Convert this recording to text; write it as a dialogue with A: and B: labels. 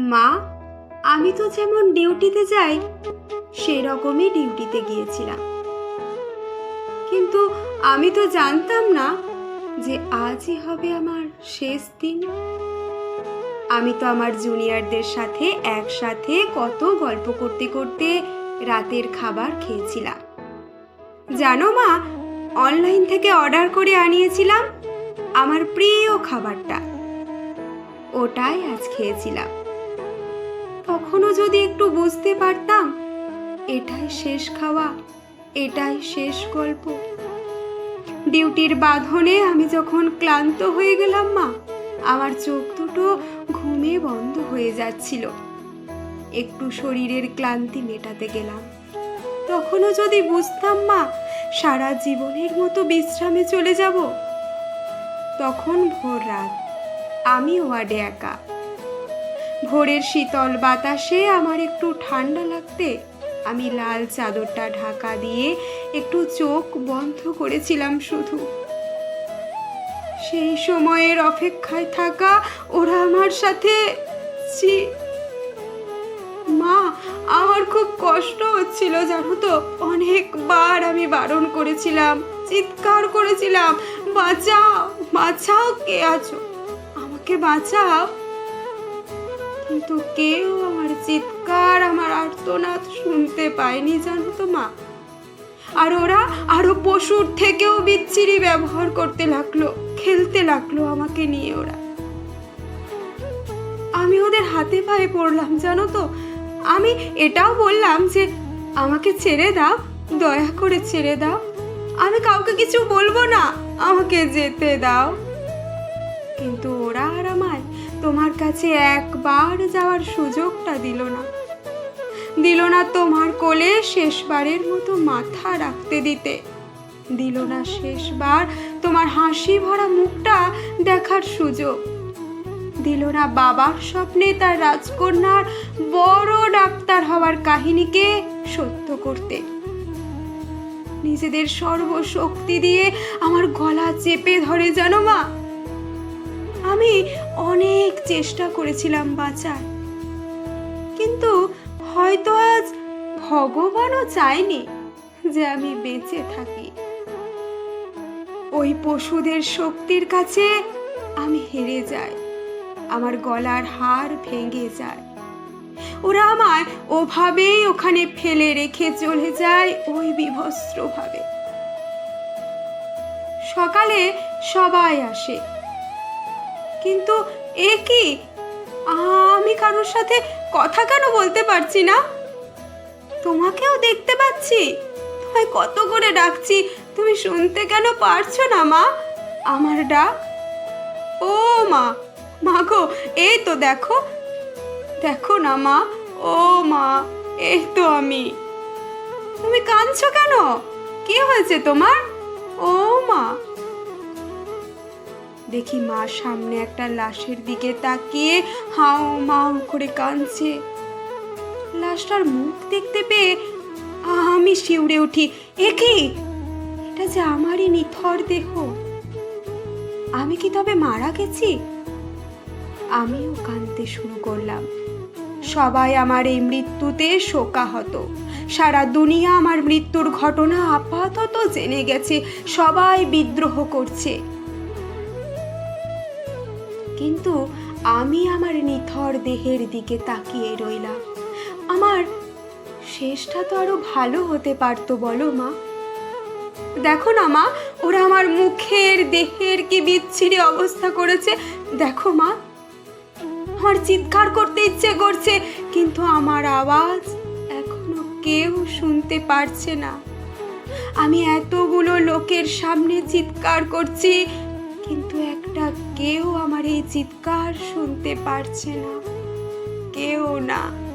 A: মা, আমি তো যেমন ডিউটিতে যাই সেই রকমই ডিউটিতে গিয়েছিলাম। কিন্তু আমি তো জানতাম না যে আজই হবে আমার শেষ দিন। আমি তো আমার জুনিয়রদের সাথে একসাথে কত গল্প করতে করতে রাতের খাবার খেয়েছিলাম। জানো মা, অনলাইন থেকে অর্ডার করে আনিয়েছিলাম আমার প্রিয় খাবারটা। ওটাই আজ খেয়েছিলাম। তখনও যদি একটু বুঝতে পারতাম, এটাই শেষ খাওয়া, এটাই শেষ গল্প। ডিউটির বাঁধনে আমি যখন ক্লান্ত হয়ে গেলাম মা, আমার চোখ দুটো ঘুমে বন্ধ হয়ে যাচ্ছিল। একটু শরীরের ক্লান্তি মেটাতে গেলাম। তখনও যদি বুঝতাম মা, সারা জীবনের মতো বিশ্রামে চলে যাব। তখন ভোর রাত আমি ওয়ার্ডে একা। ভোরের শীতল বাতাসে আমার একটু ঠান্ডা লাগতে আমি লাল চাদরটা ঢাকা দিয়ে একটু চোখ বন্ধ করেছিলাম শুধু। সেই সময়ের অপেক্ষায় থাকা ওরা আমার সাথে মা, আমার খুব কষ্ট হচ্ছিল জানো তো। অনেকবার আমি বারণ করেছিলাম, চিৎকার করেছিলাম, বাঁচাও বাঁচাও কে আছো? আমাকে বাঁচাও। কিন্তু কেউ আমার চিৎকার, আমার আর্তনাদ শুনতে পায়নি, জানো তো মা? আর ওরা আরও পশুর থেকেও বিচ্ছিরি ব্যবহার করতে লাগল, খেলতে লাগল আমাকে নিয়ে ওরা। আমি ওদের হাতে পায়ে পড়লাম, জানো তো? আমি এটাও বললাম যে, আমাকে ছেড়ে দাও, দয়া করে ছেড়ে দাও। আমি কাউকে কিছু বলব না, আমাকে যেতে দাও। কিন্তু ওরা তোমার কাছে একবার যাওয়ার সুযোগটা দিল না। দিল না তোমার কোলে শেষবারের মতো মাথা রাখতে দিতে। দিল না শেষবার তোমার হাসি ভরা মুখটা দেখার সুযোগ। দিল না বাবার স্বপ্নে তার রাজকন্যার বড় ডাক্তার হওয়ার কাহিনীকে সত্য করতে। নিজেদের সর্বশক্তি দিয়ে আমার গলা চেপে ধরে, জানো মা, আমি অনেক চেষ্টা করেছিলাম বাঁচার। কিন্তু হয়তো আজ ভগবানও চায়নি যে আমি বেঁচে থাকি। ওই পশুদের শক্তির কাছে আমি হেরে যাই। আমার গলার হার ভেঙে যায়। ওরা আমায় ওভাবেই ওখানে ফেলে রেখে চলে যায় ওই বিভস্ত্রভাবে। সকালে সবাই আসে। কিন্তু এ কি? আমি কারোর সাথে কথা কেন বলতে পারছি না? তোমাকেও দেখতে পাচ্ছি। তোমায় কত করে ডাকছি। তুমি শুনতে কেন পারছ না, মা? আমার ডাক? ও, মা। মা গো, এই তো দেখো। দেখো না, মা। ও, মা, এই তো আমি। তুমি কাঁদছো কেন? কি হয়েছে তোমার? ও, মা। দেখি মা সামনে একটা লাশের দিকে তাকিয়ে হাও মাও করে কাঁদছে। লাশটার মুখ দেখতে পেয়ে আমি শিউরে উঠি। এ কি? এটা যে আমারই নিথর দেহ। আমি কি তবে মারা গেছি? আমিও কাঁদতে শুরু করলাম। সবাই আমার এই মৃত্যুতে শোকাহত। সারা দুনিয়া আমার মৃত্যুর ঘটনা আপাতত জেনে গেছে। সবাই বিদ্রোহ করছে। কিন্তু আমি আমার নিথর দেহের দিকে তাকিয়ে রইলাম। আমার শেষটা তো আরও ভালো হতে পারতো, বলো মা। দেখো না মা, ওরা আমার মুখের, দেহের কি বিচ্ছিরি অবস্থা করেছে। দেখো মা, আমার চিৎকার করতে ইচ্ছে করছে, কিন্তু আমার আওয়াজ এখনও কেউ শুনতে পারছে না। আমি এতগুলো লোকের সামনে চিৎকার করছি একটা কেউ আমার এই চিৎকার শুনতে পারছে না। কেউ না।